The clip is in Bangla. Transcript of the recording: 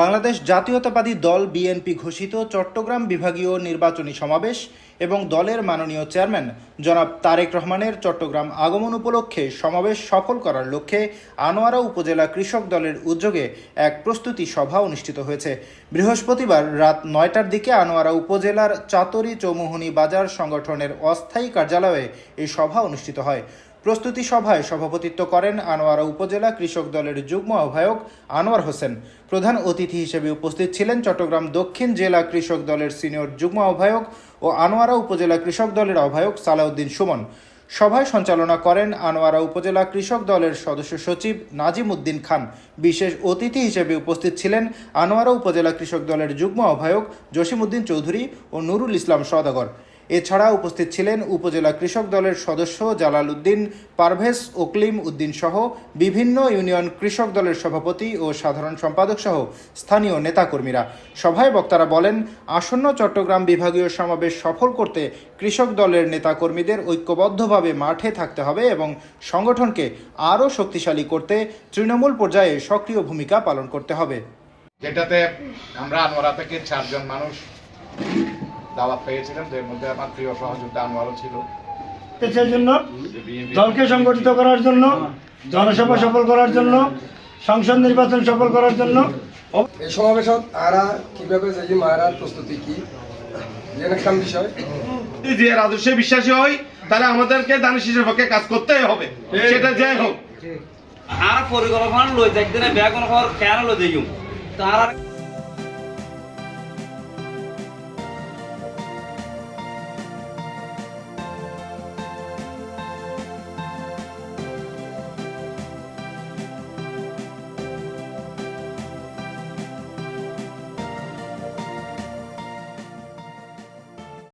বাংলাদেশ জাতীয়তাবাদী দল বিএনপি ঘোষিত চট্টগ্রাম বিভাগীয় নির্বাচনী সমাবেশ এবং দলের মাননীয় চেয়ারম্যান জনাব তারেক রহমানের চট্টগ্রাম আগমন উপলক্ষে সমাবেশ সফল করার লক্ষ্যে আনোয়ারা উপজেলা কৃষক দলের উদ্যোগে এক প্রস্তুতি সভা অনুষ্ঠিত হয়েছে। বৃহস্পতিবার রাত নয়টার দিকে আনোয়ারা উপজেলার চাতরি চৌমুহনী বাজার সংগঠনের অস্থায়ী কার্যালয়ে এই সভা অনুষ্ঠিত হয়। প্রস্তুতি সভায় সভাপতিত্ব করেন আনোয়ারা উপজেলা কৃষক দলের যুগ্ম আহ্বায়ক আনোয়ার হোসেন। প্রধান অতিথি হিসেবে উপস্থিত ছিলেন চট্টগ্রাম দক্ষিণ জেলা কৃষক দলের সিনিয়র যুগ্ম আহ্বায়ক ও আনোয়ারা উপজেলা কৃষক দলের আহ্বায়ক সালাউদ্দিন সুমন। সভায় সঞ্চালনা করেন আনোয়ারা উপজেলা কৃষক দলের সদস্য সচিব নাজিম উদ্দিন খান। বিশেষ অতিথি হিসেবে উপস্থিত ছিলেন আনোয়ারা উপজেলা কৃষক দলের যুগ্ম আহ্বায়ক জসিমউদ্দিন চৌধুরী ও নুরুল ইসলাম সদাগর এছাড়া উপস্থিত ছিলেন উপজেলা কৃষক দলের সদস্য জালাল উদ্দিন, পারভেজ ওকলিম উদ্দিন সহ বিভিন্ন ইউনিয়ন কৃষক দলের সভাপতি ও সাধারণ সম্পাদক সহ স্থানীয় নেতাকর্মীরা। সভায় বক্তারা বলেন, আসন্ন চট্টগ্রাম বিভাগীয় সমাবেশ সফল করতে কৃষক দলের নেতাকর্মীদের ঐক্যবদ্ধভাবে মাঠে থাকতে হবে এবং সংগঠনকে আরও শক্তিশালী করতে তৃণমূল পর্যায়ে সক্রিয় ভূমিকা পালন করতে হবে। যেটাতে আমরা আনোয়ারা থেকে চারজন মানুষ দাওয়াত পেয়েছিলাম এর মধ্যে আমার প্রিয় সহযোদ্ধা আনোয়ারও ছিল। দেশের জন্য দলকে সংগঠিত করার জন্য জনসভা সফল করার জন্য সংসদ নির্বাচন সফল করার জন্য। এই সমাবেশত আরা কীভাবে যাই মারার প্রস্তুতি কি? একখান বিষয়। যে আদর্শে বিশ্বাসী হই তাহলে আমাদেরকে দানিশ শিশুর পক্ষে কাজ করতেই হবে। সেটা যাই হোক। আর পরিকল্পনা লই দেখতে না বেয়া কোনো খেয়াল লই দিই তার